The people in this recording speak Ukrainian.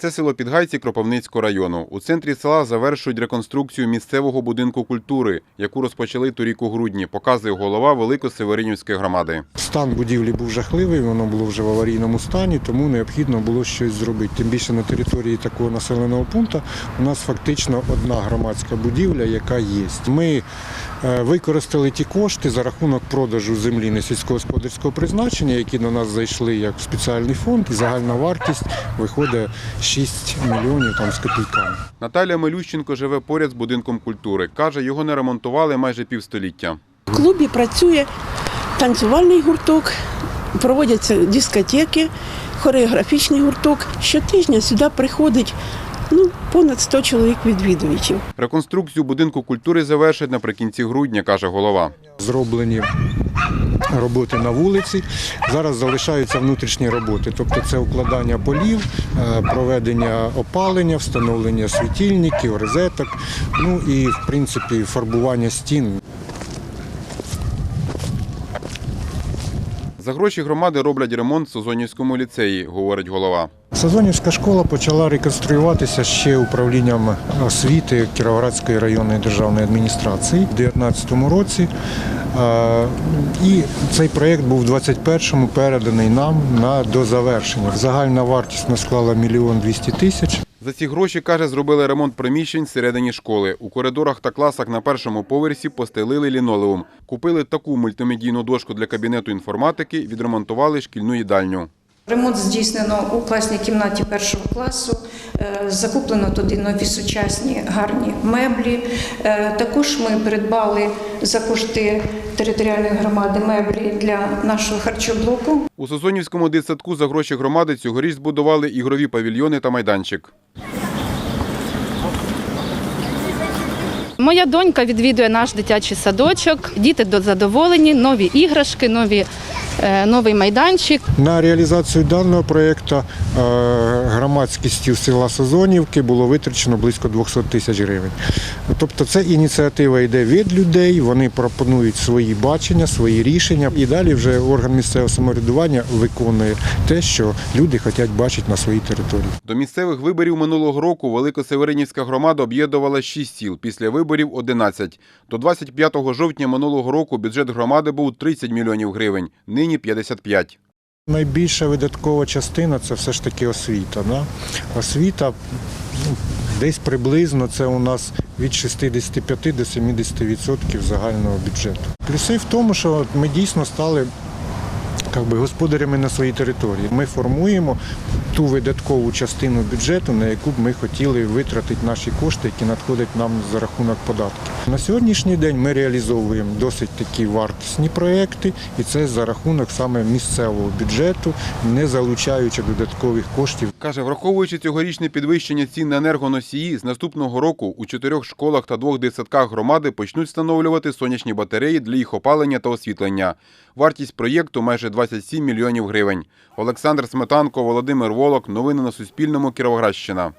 Це село Підгайці Кропивницького району. У центрі села завершують реконструкцію місцевого будинку культури, яку розпочали торік у грудні, показує голова Великосеверинівської громади. Стан будівлі був жахливий, воно було вже в аварійному стані, тому необхідно було щось зробити. Тим більше на території такого населеного пункту у нас фактично одна громадська будівля, яка є. Ми е, використали ті кошти за рахунок продажу землі не сільськогосподарського призначення, які до нас зайшли як спеціальний фонд, загальна вартість виходить 6 мільйонів там з копійками. Наталія Милющенко живе поряд з будинком культури. Каже, його не ремонтували майже півстоліття. В клубі працює танцювальний гурток, проводяться дискотеки, хореографічний гурток. Щотижня сюди приходить ну, понад 100 чоловік відвідувачів. Реконструкцію будинку культури завершать наприкінці грудня, каже голова. зроблені роботи на вулиці. Зараз залишаються внутрішні роботи, тобто це укладання полів, е, проведення опалення, встановлення світильників, розеток, ну і в принципі фарбування стін. За гроші громади роблять ремонт в Созонівському ліцеї, говорить голова. Сазонівська школа почала реконструюватися ще управлінням освіти Кіровоградської районної державної адміністрації у 2019 році. І цей проєкт був у 2021-му переданий нам на до завершення. Загальна вартість не склала мільйон двісті тисяч. За ці гроші, каже, зробили ремонт приміщень всередині школи. У коридорах та класах на першому поверсі постелили лінолеум. Купили таку мультимедійну дошку для кабінету інформатики, відремонтували шкільну їдальню. Ремонт здійснено у класній кімнаті першого класу. Е, Закуплено туди нові сучасні гарні меблі. Е, Також ми придбали за кошти територіальної громади меблі для нашого харчоблоку. У Созонівському дитсадку за гроші громади цьогоріч збудували ігрові павільйони та майданчик. Моя донька відвідує наш дитячий садочок. Діти задоволені, нові іграшки, нові, е, новий майданчик. На реалізацію даного проєкту е, громадськістю села Сазонівки було витрачено близько 200 тисяч гривень. Тобто це ініціатива йде від людей, вони пропонують свої бачення, свої рішення, і далі вже орган місцевого самоврядування виконує те, що люди хочуть бачити на своїй території. До місцевих виборів минулого року Великосеверинівська громада об'єднувала 6 сіл, після виборів 11. До 25 жовтня минулого року бюджет громади був 30 мільйонів гривень, нині 55. Найбільша видаткова частина це все ж таки освіта. Да? Освіта ну, десь приблизно це у нас від 65 до 70 відсотків загального бюджету. Плюси в тому, що ми дійсно стали би, господарями на своїй території. Ми формуємо ту видаткову частину бюджету, на яку б ми хотіли витратити наші кошти, які надходять нам за рахунок податків. На сьогоднішній день ми реалізовуємо досить такі вартісні проекти, і це за рахунок саме місцевого бюджету, не залучаючи додаткових коштів Каже, враховуючи цьогорічне підвищення цін на енергоносії, з наступного року у чотирьох школах та двох дитсадках громади почнуть встановлювати сонячні батареї для їх опалення та освітлення. Вартість проєкту майже 27 мільйонів гривень. Олександр Сметанко, Володимир Волок. Новини на Суспільному. Кіровоградщина.